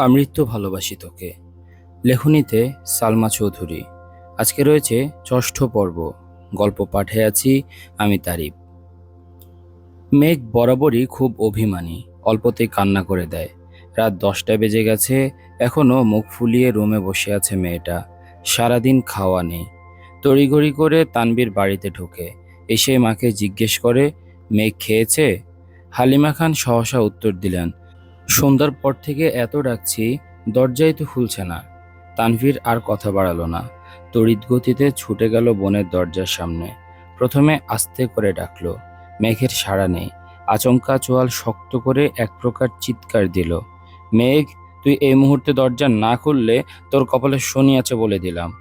আমৃত্যু ভালোবাসি তোকে। লেখনীতে সালমা চৌধুরী। আজকে রয়েছে ষষ্ঠ পর্ব। গল্প পাঠে আছি আমি তারিফ। মেঘ বরাবরই খুব অভিমানী, অল্পতেই কান্না করে দেয়। রাত দশটা বেজে গেছে এখনও মুখ ফুলিয়ে রুমে বসে আছে মেয়েটা। সারাদিন খাওয়া নেই। তড়িঘড়ি করে তানবীর বাড়িতে ঢোকে। এসে মাকে জিজ্ঞেস করে, মেঘ খেয়েছে? হালিমা খান সহসা উত্তর দিলেন সন্ধ্যার পর থেকে এত ডাকছি দরজাই তো খুলছে না। তানভীর আর কথা বাড়ালো না। তড়িৎ গতিতে ছুটে গেল বোনের দরজার সামনে। প্রথমে আস্তে করে ডাকলো। মেঘের সাড়া নেই। আচমকা চোয়াল শক্ত করে এক প্রকার চিৎকার দিল। মেঘ, তুই এই মুহূর্তে দরজা না খুললে তোর কপালে শনি আছে বলে দিলাম।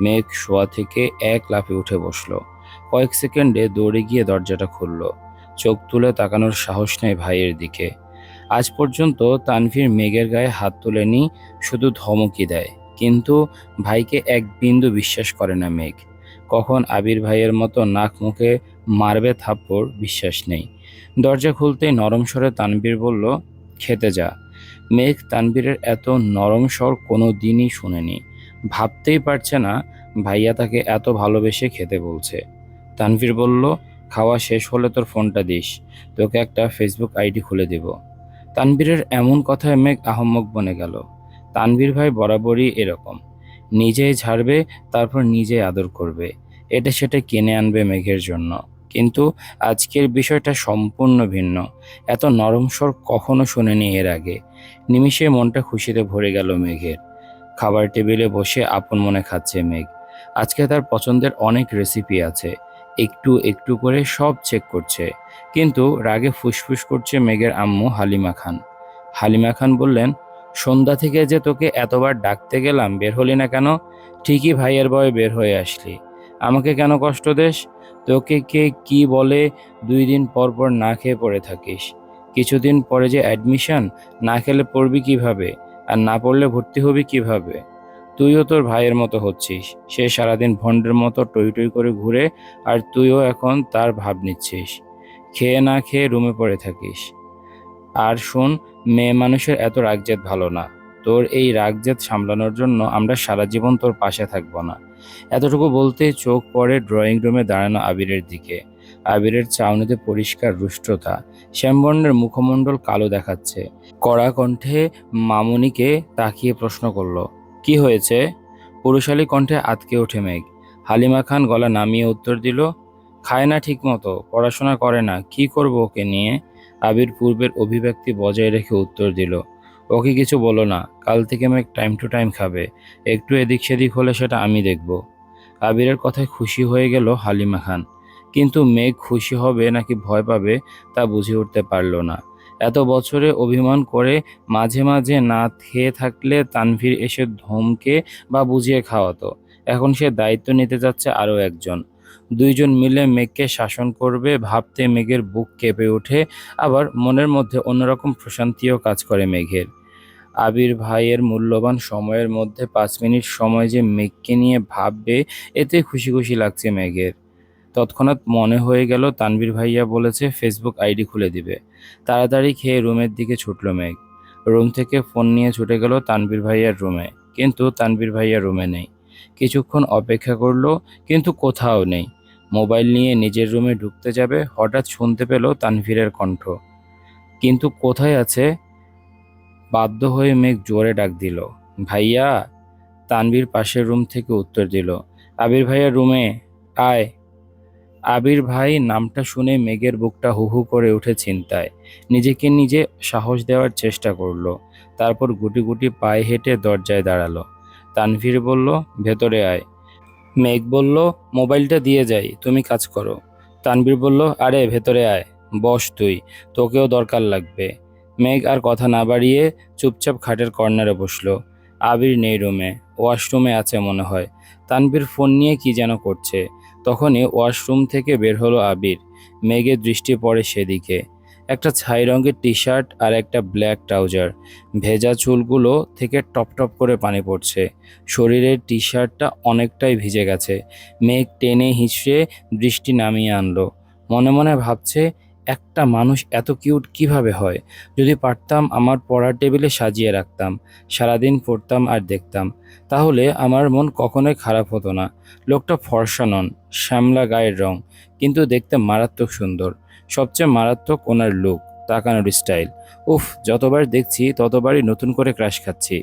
মেঘ শোয়া থেকে এক লাফে উঠে বসল। কয়েক সেকেন্ডে দৌড়ে গিয়ে দরজাটা খুলল। চোখ তুলে তাকানোর সাহস নেই ভাইয়ের দিকে। আজ পর্যন্ত তানভীর মেঘের গায়ে হাত তোলেনি, শুধু ধমকি দেয়। কিন্তু ভাইকে এক বিন্দু বিশ্বাস করে না মেঘ। কখন আবির ভাইয়ের মতো নাক মুখে মারবে থাপ্পড় বিশ্বাস নেই। দরজা খুলতেই নরম স্বরে তানবীর বলল, খেতে যা। মেঘ তানবীরের এত নরম স্বর কোনো দিনই শুনেনি। ভাবতেই পারছে না, ভাইয়া তাকে এত ভালোবেসে খেতে বলছে। তানভীর বলল, খাওয়া শেষ হলে তোর ফোনটা দিস। তোকে একটা ফেসবুক আইডি খুলে দিব। তানবীরের এমন কথায় মেঘ আহম্মক বনে গেল। তানবীর ভাই বরাবরই এরকম। নিজেই ঝাড়বে, তারপর নিজেই আদর করবে। এটা সেটা কিনে আনবে মেঘের জন্য। কিন্তু আজকের বিষয়টা সম্পূর্ণ ভিন্ন। এত নরম স্বর কখনো শুনেনি এর আগে। নিমিষে মনটা খুশিতে ভরে গেল মেঘের। খাবার টেবিলে বসে আপন মনে খাচ্ছে মেঘ। আজকে তার পছন্দের অনেক রেসিপি আছে। একটু একটু করে সব চেক করছে। কিন্তু রাগে ফুসফুস করছে মেঘের আম্মু হালিমা খান। হালিমা খান বললেন, সন্ধ্যা থেকে যে তোকে এতবার ডাকতে গেলাম, বের হলি না কেন? ঠিকই ভাইয়ের বয়ে বের হয়ে আসলি। আমাকে কেন কষ্ট দেস? তোকে কে কি বলে দুই দিন পর পর না খেয়ে পড়ে থাকিস। কিছুদিন পরে যে অ্যাডমিশন না খেলে পড়বি কীভাবে? আর না পড়লে ভর্তি হবি কীভাবে? তুইও তোর ভাইয়ের মতো হচ্ছিস। সে সারাদিন ভণ্ডের মতো টই টই করে ঘুরে আর তুইও এখন তার ভাব নিচ্ছিস। খেয়ে না খেয়ে রুমে পড়ে থাকিস। আর শোন, মেয়ে মানুষের এত রাগজেদ ভালো না। তোর এই রাগজেদ সামলানোর জন্য আমরা সারা জীবন তোর পাশে থাকব না। এতটুকু বলতে চোখ পড়ে ড্রয়িং রুমে দাঁড়ানো আবিরের দিকে। আবিরের চাউনিতে পরিষ্কার রুষ্টতা, শ্যামবর্ণের মুখমণ্ডল কালো দেখাচ্ছে। কড়া কণ্ঠে মামুনিকে তাকিয়ে প্রশ্ন করল কি হয়েছে? পুরুষালী কণ্ঠে আতকে ওঠে মেঘ। হালিমা খান গলা নামিয়ে উত্তর দিল, খায় না ঠিক মতো পড়াশোনা করে না, কি করব ওকে নিয়ে? আবির পূর্বের অভিব্যক্তি বজায় রেখে উত্তর দিল, ওকে কিছু বলো না, কাল থেকে মেঘ টাইম টু টাইম খাবে, একটু এদিক সেদিক হলে সেটা আমি দেখব। আবিরের কথায় খুশি হয়ে গেল হালিমা খান, কিন্তু মেঘ খুশি হবে নাকি ভয় পাবে তা বুঝে উঠতে পারল না। এত বছরে অভিমান করে মাঝে মাঝে না খেয়ে থাকলে তানভীর এসে ধমকে বা বুঝিয়ে খাওয়াতো। এখন সে দায়িত্ব নিতে যাচ্ছে আরও একজন। দুইজন মিলে মেঘকে শাসন করবে, ভাবতে মেঘের বুক কেঁপে ওঠে, আবার মনের মধ্যে অন্যরকম প্রশান্তিও কাজ করে মেঘের। আবির ভাইয়ের মূল্যবান সময়ের মধ্যে পাঁচ মিনিট সময় যে মেঘকে নিয়ে ভাববে, এতে খুশি খুশি লাগছে মেঘের। তৎক্ষণাৎ মনে হয়ে গেল তানভীর ভাইয়া বলেছে ফেসবুক আইডি খুলে দিবে। তাড়াতাড়ি খেয়ে রুমের দিকে ছুটল মেঘ। রুম থেকে ফোন নিয়ে ছুটে গেল তানভীর ভাইয়ার রুমে। কিন্তু তানভীর ভাইয়া রুমে নেই। কিছুক্ষণ অপেক্ষা করল, কিন্তু কোথাও নেই। মোবাইল নিয়ে নিজের রুমে ঢুকতে যাবে, হঠাৎ শুনতে পেল তানভীরের কণ্ঠ। কিন্তু কোথায় আছে? বাধ্য হয়ে মেঘ জোরে ডাক দিল। ভাইয়া? তানভীর পাশের রুম থেকে উত্তর দিল। আবির ভাইয়া রুমে, আয়। আবির ভাই নামটা শুনে মেঘের বুকটা হু হু করে উঠে চিন্তায় নিজেকে নিজে সাহস দেওয়ার চেষ্টা করল। তারপর গুটি গুটি পায়ে হেঁটে দরজায় দাঁড়াল। তানভীর বলল, ভেতরে আয়। মেঘ বলল, মোবাইলটা দিয়ে যাই, তুমি কাজ করো। তানভীর বলল, আরে, ভেতরে আয়, বস তুই, তোকেও দরকার লাগবে। মেঘ আর কথা না বাড়িয়ে চুপচাপ খাটের কর্নারে বসল। আবির নেই রুমে, ওয়াশরুমে আছে মনে হয়। তানভীর ফোন নিয়ে কি যেন করছে। তখনই ওয়াশরুম থেকে বের হলো আবির। মেঘের দৃষ্টি পড়ে সেদিকে। একটা ছাই রঙের টি শার্ট আর একটা ব্ল্যাক ট্রাউজার। ভেজা চুলগুলো থেকে টপ টপ করে পানি পড়ছে। শরীরের টি শার্টটা অনেকটাই ভিজে গেছে। মেঘ টেনে হিঁচড়ে দৃষ্টি নামিয়ে আনলো। মনে মনে ভাবছে একটা মানুষ এত কিউট কীভাবে হয়? যদি পারতাম, আমার পড়ার টেবিলে সাজিয়ে রাখতাম, সারাদিন পড়তাম আর দেখতাম, তাহলে আমার মন কখনোই খারাপ হতো না। লোকটা ফর্সা নন, শ্যামলা গায়ের রং, কিন্তু দেখতে মারাত্মক সুন্দর, সবচেয়ে মারাত্মক ওনার লুক তাকানোর স্টাইল। উফ, যতবার দেখছি ততবারই নতুন করে ক্রাশ খাচ্ছি।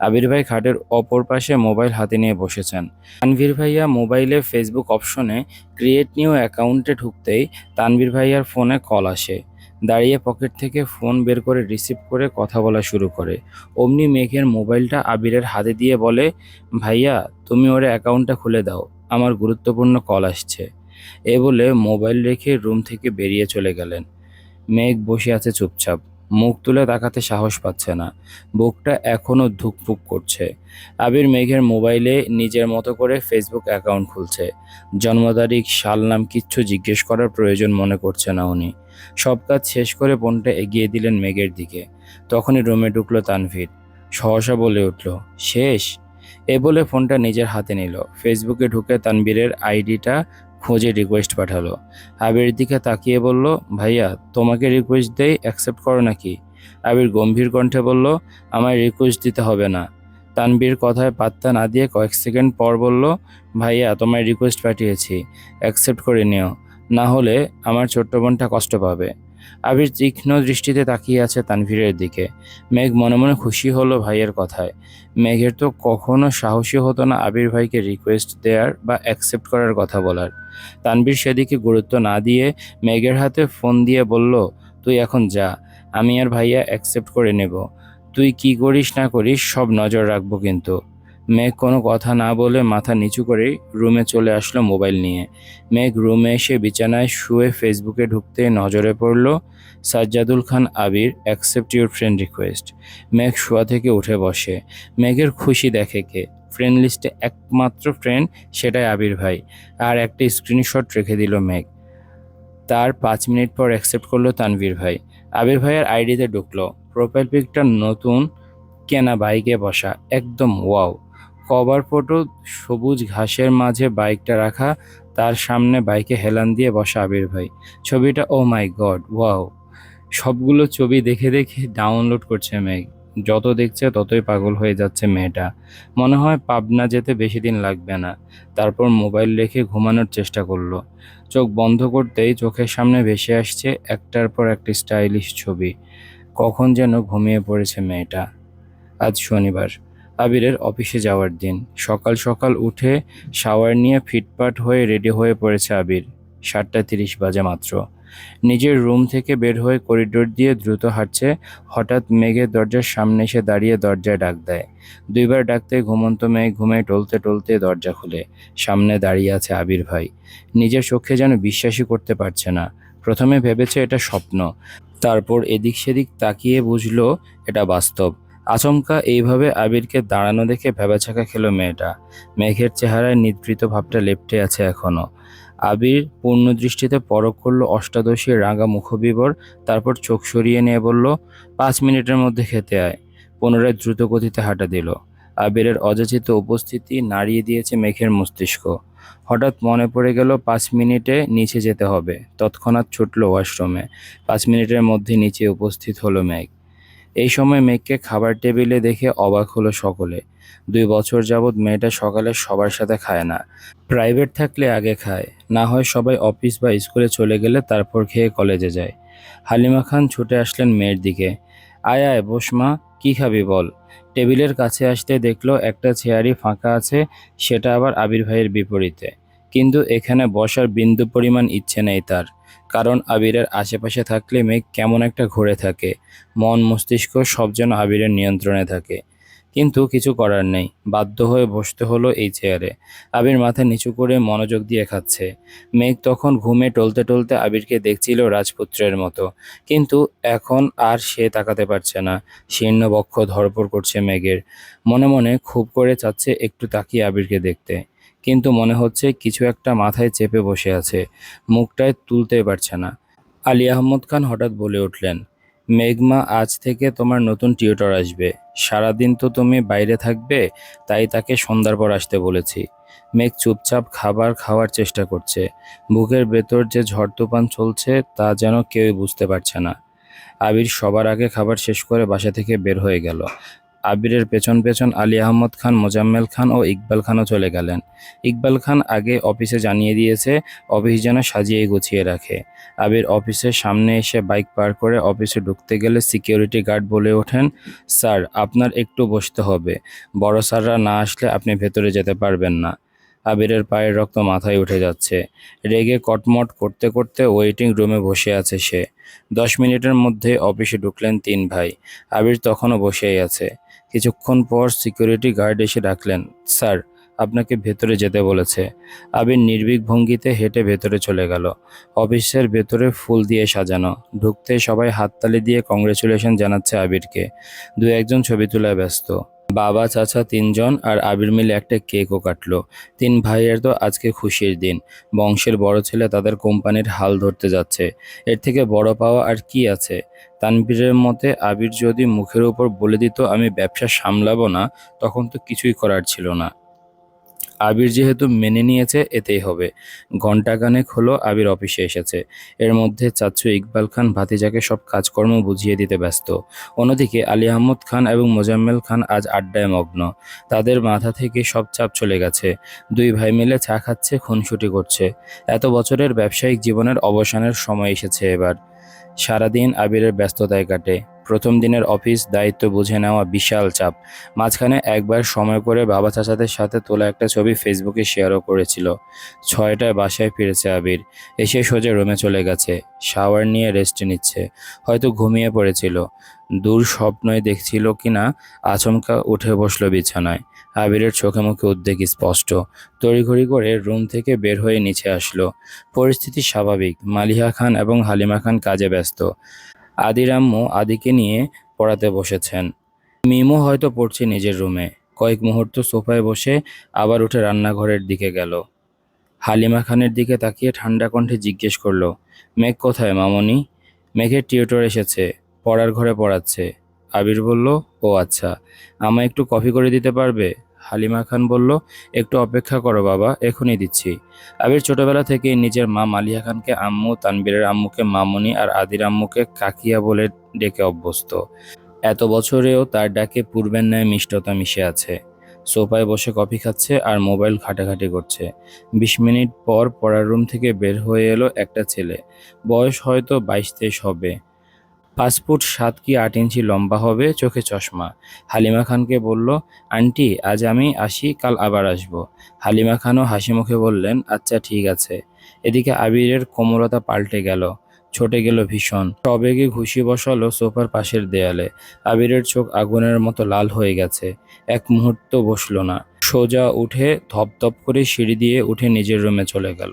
আবির ভাই খাটের অপর পাশে মোবাইল হাতে নিয়ে বসেছেন। তানভীর ভাইয়া মোবাইলে ফেসবুক অপশনে ক্রিয়েট নিউ অ্যাকাউন্টে ঢুকতেই তানভীর ভাইয়ার ফোনে কল আসে। দাঁড়িয়ে পকেট থেকে ফোন বের করে রিসিভ করে কথা বলা শুরু করে। অমনি মেঘের মোবাইলটা আবিরের হাতে দিয়ে বলে, ভাইয়া, তুমি ওর অ্যাকাউন্টটা খুলে দাও। আমার গুরুত্বপূর্ণ কল আসছে। এ বলে মোবাইল রেখে রুম থেকে বেরিয়ে চলে গেলেন। মেঘ বসে আছে চুপচাপ। মুখ তুলে তাকাতে সাহস পাচ্ছে না। বুকটা এখনও ধুকপুক করছে। আবির মেঘের মোবাইলে নিজের মতো করে ফেসবুক অ্যাকাউন্ট খুলছে। জন্ম তারিখ সাল নাম কিচ্ছু জিজ্ঞেস করার প্রয়োজন মনে করছে না উনি। সব কাজ শেষ করে ফোনটা এগিয়ে দিলেন মেঘের দিকে। তখনই রুমে ঢুকলো তানভীর। সহসা বলে উঠল, শেষ? এ বলে ফোনটা নিজের হাতে নিল। ফেসবুকে ঢুকে তানবীরের আইডিটা খুঁজে রিকোয়েস্ট পাঠালো। আবির দিকে তাকিয়ে বলল, ভাইয়া, তোমাকে রিকোয়েস্ট দেই অ্যাকসেপ্ট করো নাকি? আবির গম্ভীর কণ্ঠে বলল, আমায় রিকোয়েস্ট দিতে হবে না। তানবীর কথায় পাত্তা না দিয়ে কয়েক সেকেন্ড পর বলল, ভাইয়া, তোমায় রিকোয়েস্ট পাঠিয়েছি অ্যাকসেপ্ট করে নিও। না হলে আমার ছোট্ট বোনটা কষ্ট পাবে। আবির তীক্ষ্ণ দৃষ্টিতে তাকিয়ে আছে তানভীরের দিকে। মেঘ মনে মনে খুশি হলো ভাইয়ের কথায়। মেঘের তো কখনো সাহসী হতো না আবির ভাইকে রিকোয়েস্ট দেওয়ার বা অ্যাকসেপ্ট করার কথা বলার। তানভীর সেদিকে গুরুত্ব না দিয়ে মেঘের হাতে ফোন দিয়ে বলল, তুই এখন যা, আমি আর ভাইয়া অ্যাকসেপ্ট করে নেব। তুই কি করিস না করিস সব নজর রাখব কিন্তু। মেঘ কোনো কথা না বলে মাথা নিচু করেই রুমে চলে আসলো মোবাইল নিয়ে। মেঘ রুমে এসে বিছানায় শুয়ে ফেসবুকে ঢুকতে নজরে পড়ল Sajjadul Khan Abir accept your friend request মেঘ শোয়া থেকে উঠে বসে। মেঘের খুশি দেখে কে? ফ্রেন্ড লিস্টে একমাত্র ফ্রেন্ড সেটাই আবির ভাই। আর একটা স্ক্রিনশট রেখে দিল মেঘ। তার পাঁচ মিনিট পর অ্যাকসেপ্ট করল তানভীর ভাই। আবির ভাইয়ের আইডিতে ঢুকলো। প্রোফাইল পিকটা নতুন কেনা বাইকে বসা। একদম ওয়াও কভার ফটো, সবুজ ঘাসের মাঝে বাইকটা রাখা, তার সামনে বাইকে হেলান দিয়ে বসা আবির ভাই। ছবিটা, ও মাই গড, ওয়াও। সবগুলো ছবি দেখে দেখে ডাউনলোড করছে মেঘ। যত দেখছে ততই পাগল হয়ে যাচ্ছে মেয়েটা। মনে হয় পাবনা যেতে বেশি দিন লাগবে না। তারপর মোবাইল রেখে ঘুমানোর চেষ্টা করল। চোখ বন্ধ করতেই চোখের সামনে ভেসে আসছে একটার পর একটা স্টাইলিশ ছবি। কখন যেন ঘুমিয়ে পড়েছে মেয়েটা। আজ শনিবার। আবিরের অফিসে যাওয়ার দিন। সকাল সকাল উঠে শাওয়ার নিয়ে ফিটপাট হয়ে রেডি হয়ে পড়েছে আবির। সাতটা তিরিশ বাজে মাত্র। নিজের রুম থেকে বের হয়ে করিডোর দিয়ে দ্রুত হাঁটছে। হঠাৎ মেঘের দরজার সামনে এসে দাঁড়িয়ে দরজায় ডাক দেয়। দুইবার ডাকতে ঘুমন্ত মেঘ ঘুমে টলতে টলতে দরজা খুলে। সামনে দাঁড়িয়ে আছে আবির ভাই। নিজের চোখে যেন বিশ্বাসই করতে পারছে না। প্রথমে ভেবেছে এটা স্বপ্ন। তারপর এদিক সেদিক তাকিয়ে বুঝলো এটা বাস্তব। আচমকা এইভাবে আবিরকে দাঁড়ানো দেখে ভেবাচাকা খেলো মেয়েটা। মেঘের চেহারায় নিদ্রিত ভাবটা লেপটে আছে এখনও। আবির পূর্ণ দৃষ্টিতে পরখ করল অষ্টাদশী রাঙা মুখবিবর, তারপর চোখ সরিয়ে নিয়ে বলল, পাঁচ মিনিটের মধ্যে খেতে আয়। পুনরায় দ্রুত গতিতে হাঁটা দিল। আবিরের অযাচিত উপস্থিতি নাড়িয়ে দিয়েছে মেঘের মস্তিষ্ক। হঠাৎ মনে পড়ে গেল, পাঁচ মিনিটে নিচে যেতে হবে। তৎক্ষণাৎ ছুটল ওয়াশরুমে। পাঁচ মিনিটের মধ্যে নিচে উপস্থিত হলো মেঘ। এই সময় মেঘকে খাবার টেবিলে দেখে অবাক হলো সকলে। দুই বছর যাবৎ মেয়েটা সকালে সবার সাথে খায় না। প্রাইভেট থাকলে আগে খায়। না হয় সবাই অফিস বা স্কুলে চলে গেলে তারপর খেয়ে কলেজে যায়। হালিমা খান ছুটে আসলেন মেয়ের দিকে। আয় আয়, বস মা, কী খাবি বল। টেবিলের কাছে আসতে দেখল একটা চেয়ারই ফাঁকা আছে, সেটা আবার আবির ভাইয়ের বিপরীতে। কিন্তু এখানে বসার বিন্দু পরিমাণ ইচ্ছে নেই তার। কারণ আবিরের আশেপাশে থাকলে মেঘ কেমন একটা ঘুরে থাকে। মন, মস্তিষ্ক সব যেন আবিরের নিয়ন্ত্রণে থাকে। কিন্তু কিছু করার নেই। বাধ্য হয়ে বসতে হলো এই চেয়ারে। আবির মাথা নিচু করে মনোযোগ দিয়ে খাচ্ছে। মেঘ তখন ঘুমে টলতে টলতে আবিরকে দেখছিল রাজপুত্রের মতো। কিন্তু এখন আর সে তাকাতে পারছে না। শীর্ণ বক্ষ ধরপড় করছে মেঘের। মনে মনে খুব করে চাচ্ছে একটু তাকিয়ে আবিরকে দেখতে। কিন্তু মনে হচ্ছে কিছু একটা মাথায় চেপে বসে আছে, মুখটায় তুলতে পারছে না। আলী আহমদ খান হঠাৎ বলে উঠলেন, মেঘমা, আজ থেকে তোমার নতুন টিউটর আসবে। সারাদিন তো তুমি বাইরে থাকবে, তাই তাকে সন্ধ্যার পর আসতে বলেছি। মেঘ চুপচাপ খাবার খাওয়ার চেষ্টা করছে। বুকের ভেতর যে ঝড় তুফান চলছে, তা যেন কেউই বুঝতে পারছে না। আবির সবার আগে খাবার শেষ করে বাসা থেকে বের হয়ে গেল। আবিরের পেছন পেছন আলী আহমদ খান, মোজাম্মেল খান ও ইকবাল খানও চলে গেলেন। ইকবাল খান আগে অফিসে জানিয়ে দিয়েছে, অফিস যেন সাজিয়ে গুছিয়ে রাখে। আবির অফিসের সামনে এসে বাইক পার করে অফিসে ঢুকতে গেলে সিকিউরিটি গার্ড বলে ওঠেন, স্যার, আপনার একটু বসতে হবে। বড় স্যাররা না আসলে আপনি ভেতরে যেতে পারবেন না। আবিরের পায়ের রক্ত মাথায় উঠে যাচ্ছে। রেগে কটমট করতে করতে ওয়েটিং রুমে বসে আছে সে। দশ মিনিটের মধ্যে অফিসে ঢুকলেন তিন ভাই। আবির তখনও বসেই আছে। কিছুক্ষণ পর সিকিউরিটি গার্ড এসে ডাকলেন, স্যার, আপনাকে ভেতরে যেতে বলেছে। আবির নির্ভীক ভঙ্গিতে হেঁটে ভেতরে চলে গেল। অফিসের ভেতরে ফুল দিয়ে সাজানো। ঢুকতে সবাই হাততালি দিয়ে কংগ্রেচুলেশন জানাচ্ছে আবিরকে। দু একজন ছবি তোলায় ব্যস্ত। বাবা, চাচা তিনজন আর আবির মিলে একটা কেকও কাটলো। তিন ভাইয়ের তো আজকে খুশির দিন। বংশের বড় ছেলে তাদের কোম্পানির হাল ধরতে যাচ্ছে। এর থেকে বড় পাওয়া আর কি আছে? তানবীরের মতে, আবির যদি মুখের উপর বলে দিত, আমি ব্যবসা সামলাবো না, তখন তো কিছুই করার ছিল না। আবির যেহেতু মেনে নিয়েছে, এতেই হবে। ঘণ্টাখানেক হলো আবির অফিসে এসেছে। এর মধ্যে চাচ্চু ইকবাল খান ভাতিজাকে সব কাজকর্ম বুঝিয়ে দিতে ব্যস্ত। অন্যদিকে আলী আহমদ খান এবং মোজাম্মেল খান আজ আড্ডায় মগ্ন। তাদের মাথা থেকে সব চাপ চলে গেছে। দুই ভাই মিলে চা খাচ্ছে, খুনসুটি করছে। এত বছরের ব্যবসায়িক জীবনের অবসানের সময় এসেছে এবার। সারাদিন আবিরের ব্যস্ততায় কাটে। প্রথম দিনের অফিস দায়িত্ব বুঝে নেওয়া বিশাল চাপ। মাঝখানে একবার সময় করে বাবা চাচাদের সাথে তোলা একটা ছবি ফেসবুকে শেয়ারও করেছিল। ছয়টায় বাসায় ফিরেছে আবির। এসে সোজা রুমে চলে গেছে। শাওয়ার নিয়ে রেস্ট নিচ্ছে। হয়তো ঘুমিয়ে পড়েছিল। দূর স্বপ্নই দেখছিল কিনা আচমকা উঠে বসল বিছানায়। আবিরের চোখে মুখে উদ্বেগ স্পষ্ট। তড়িঘড়ি করে রুম থেকে বের হয়ে নিচে আসলো। পরিস্থিতি স্বাভাবিক। মালিহা খান এবং হালিমা খান কাজে ব্যস্ত। আদির আম্মু আদিকে নিয়ে পড়াতে বসেছেন। মিমো হয়তো পড়ছে নিজের রুমে। কয়েক মুহূর্ত সোফায় বসে আবার উঠে রান্নাঘরের দিকে গেল। হালিমা খানের দিকে তাকিয়ে ঠান্ডা কণ্ঠে জিজ্ঞেস করল, মেঘ কোথায় মামনি? মেঘের টিউটর এসেছে, পড়ার ঘরে পড়াচ্ছে। আবির বলল, ও আচ্ছা আমায় একটু কফি করে দিতে পারবে? হালিমা খান বলল, একটু অপেক্ষা করো বাবা, এখনই দিচ্ছি। আবির ছোটবেলা থেকে নিজের মা মালিয়া খানকে আম্মু, তানবীরের আম্মুকে মামনি আর আদির আম্মুকে কাকিয়া বলে ডেকে অভ্যস্ত। এত বছরেও তার ডাকে পূর্বের ন্যায় মিষ্টতা মিশে আছে। সোফায় বসে কফি খাচ্ছে আর মোবাইল ঘাটাঘাটি করছে। বিশ মিনিট পর পড়ার রুম থেকে বের হয়ে এলো একটা ছেলে। বয়স হয়তো বাইশ তেইশ হবে। পাঁচ ফুট সাত কি আট ইঞ্চি লম্বা হবে? চোখে চশমা। হালিমা খানকে বলল, আন্টি, আজ আমি আসি, কাল আবার আসব। হালিমা খানও হাসি মুখে বললেন আচ্ছা ঠিক আছে। এদিকে আবিরের কোমলতা পাল্টে গেল। ছুটে গেল ভীষণ। টবেগে ঘুষি বসালো সোফার পাশের দেয়ালে। আবিরের চোখ আগুনের মতো লাল হয়ে গেছে। এক মুহূর্ত বসল না। সোজা উঠে ধপধপ করে সিঁড়ি দিয়ে উঠে নিজের রুমে চলে গেল।